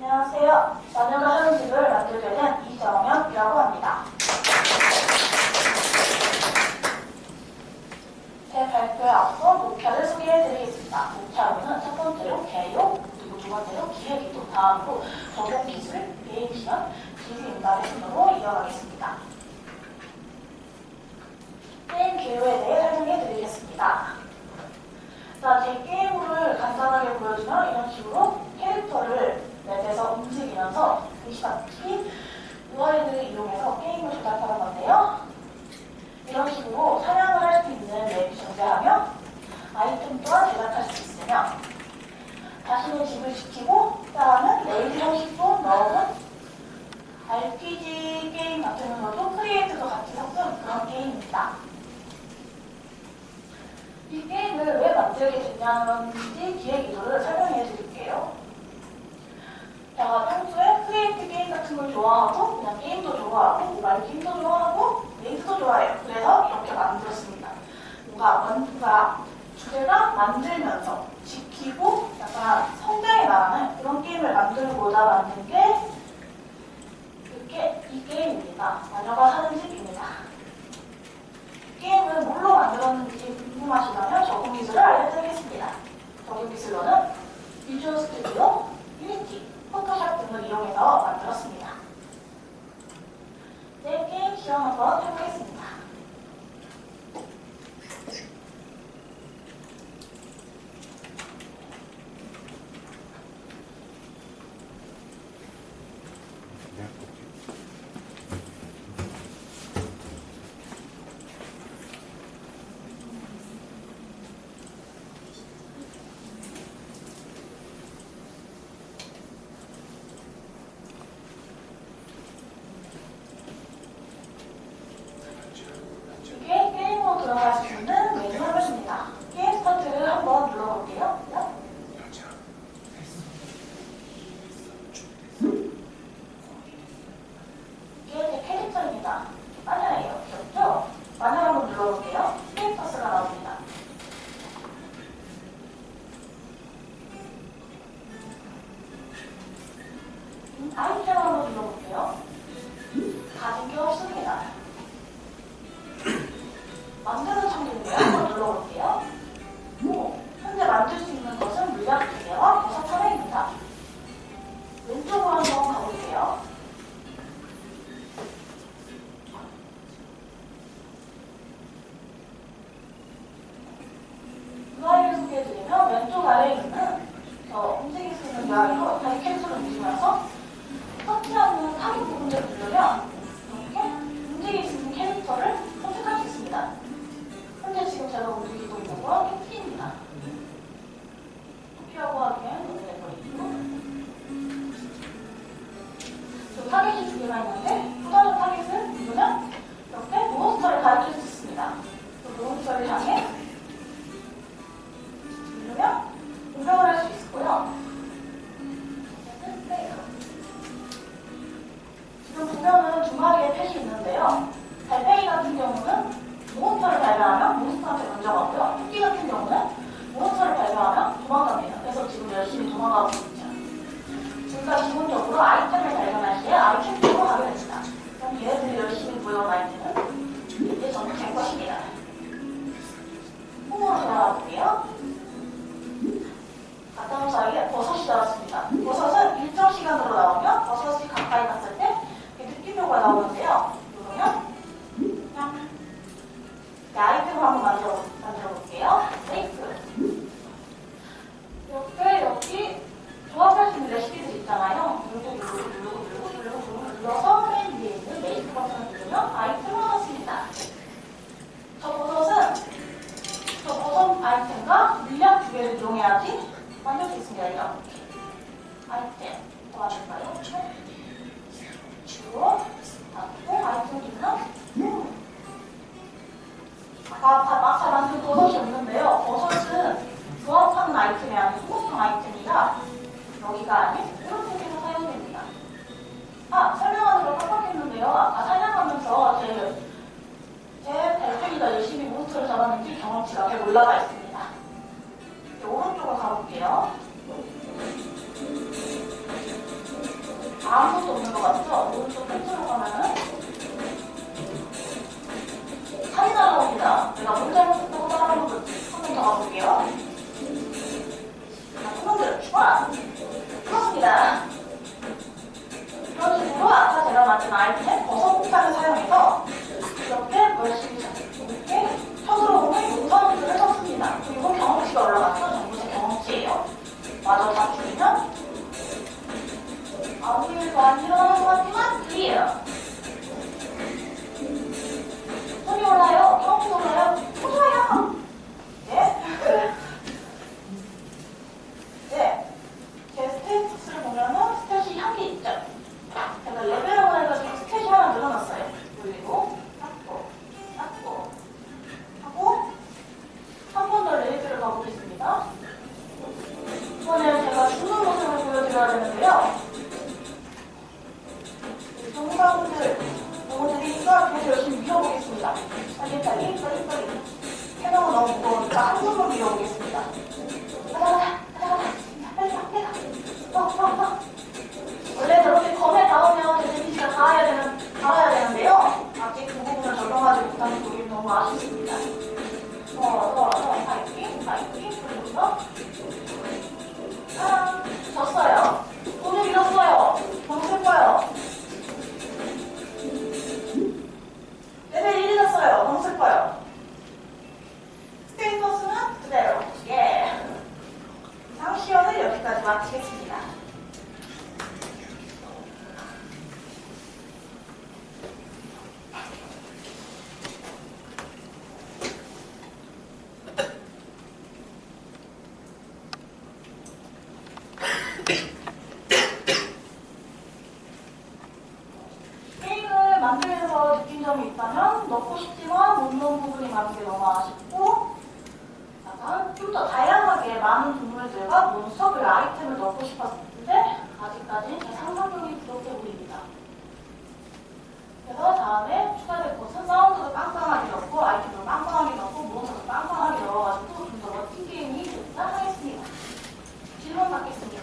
안녕하세요. 마녀가 하는 집을 만들게 된 이정현이라고 합니다. 제 발표에 앞서 목표를 소개해드리겠습니다. 목표로는 첫 번째로 개요, 그리고 두 번째로 기획이도, 다음으로 적용 기술, 게임 시연, 기술 인가의 순으로 이어가겠습니다. 게임 개요에 대해 설명해드리겠습니다. 자, 제 게임을 간단하게 보여주면 이런 식으로 캐릭터를 맵에서 움직이면서 보시다시피 UI들을 이용해서 게임을 조작하는 건데요. 이런 식으로 사냥을 할 수 있는 맵이 존재하며 아이템 또한 제작할 수 있으며 자신의 집을 지키고 따라하는 레이드 형식도 넣은 RPG 게임 같은 경우도 크리에이트도 같이 섞은 그런 게임입니다. 이 게임을 왜 만들게 됐냐는지 기획 이도를 설명해 드릴게요. 제가 평소에 크리에이트 게임 같은 걸 좋아하고 그냥 게임도 좋아하고 모바일 게임도 좋아하고 레이드도 좋아해요. 그래서 이렇게 만들었습니다. 뭔가 뭔가 주제가 만들면서 지키고 약간 성장해 나가는 그런 게임을 만들고자 만든 게 이렇게 이 게임입니다. 마녀가 사는 집입니다. 게임을 뭘로 만들었는지 궁금하시다면 적응 기술을 알려드리겠습니다. 적응 기술로는 비주얼 스튜디오, 이용해서 만들었습니다. 네, 게임 시험 한번 해보겠습니다. 이게 게임으로 들어갈 수 있는 메뉴 화면입니다. 게임 스타트를 한번 눌러볼게요. 이게 제 캐릭터입니다. 마녀예요. 귀엽죠? 마녀 눌러볼게요. 소개해드리면 왼쪽 저 움직일 수 있는 UI로 있는데요. 달팽이 같은 경우는 몬스터를 발견하면 몬스터한테 먼저 가고요. 토끼 같은 경우는 몬스터를 발견하면 도망갑니다. 그래서 지금 열심히 도망가고 있죠. 둘다 기본적으로 아이템을 발견할 때 아이템 쪽으로 가게 됩니다. 그럼 얘네들이 열심히 모여온 아이템은 이제 전부 제 것입니다. 홈으로 돌아가 볼게요. 갔다 사이에 버섯이 나왔습니다. 버섯은 일정 시간으로 나오면 버섯이 가까이 갔을 때 느낌표가 나오는데 아무것도 없는 것 같죠? 오른쪽 끝으로 가면은 살이 날라옵니다. 내가 뭘 잘못했다고 따라하는 거지? 한번 더 가볼게요. 자, 손놈들 죽어라! 그렇습니다. 이런 식으로 아까 제가 만든 아이템 버섯 폭탄을 사용해서 일도 안 일어나는 클리어. 손이 올라요. 경험치 올라요. 어, 좋아요. 네. 네. 제 스탯을 보면은 스탯이 한개 있죠? 제가 레벨업을 해가지고 스탯이 하나 늘어났어요. 그리고 닦고, 닦고, 하고 한 번 더 레이드를 가보겠습니다. 이번에는 제가 죽는 모습을 보여드려야 되는데요. 동사분들 너무 느리니까 계속 열심히 밀어보겠습니다. 빨리 빨리 빨리 빨리. 해명은 너무 무거우니까 한 손으로 밀어보겠습니다. 가자 마치겠습니다. 제가 눈썹을 아이템을 넣고 싶었는데 아직까지 제 상상력이 부족해 보입니다. 그래서 다음에 추가될 것은 사운드도 빵빵하게 넣고 아이템도 빵빵하게 넣고 모음도 빵빵하게 넣어가지고 좀 더 멋진 게임이 됐다 하겠습니다. 질문 받겠습니다.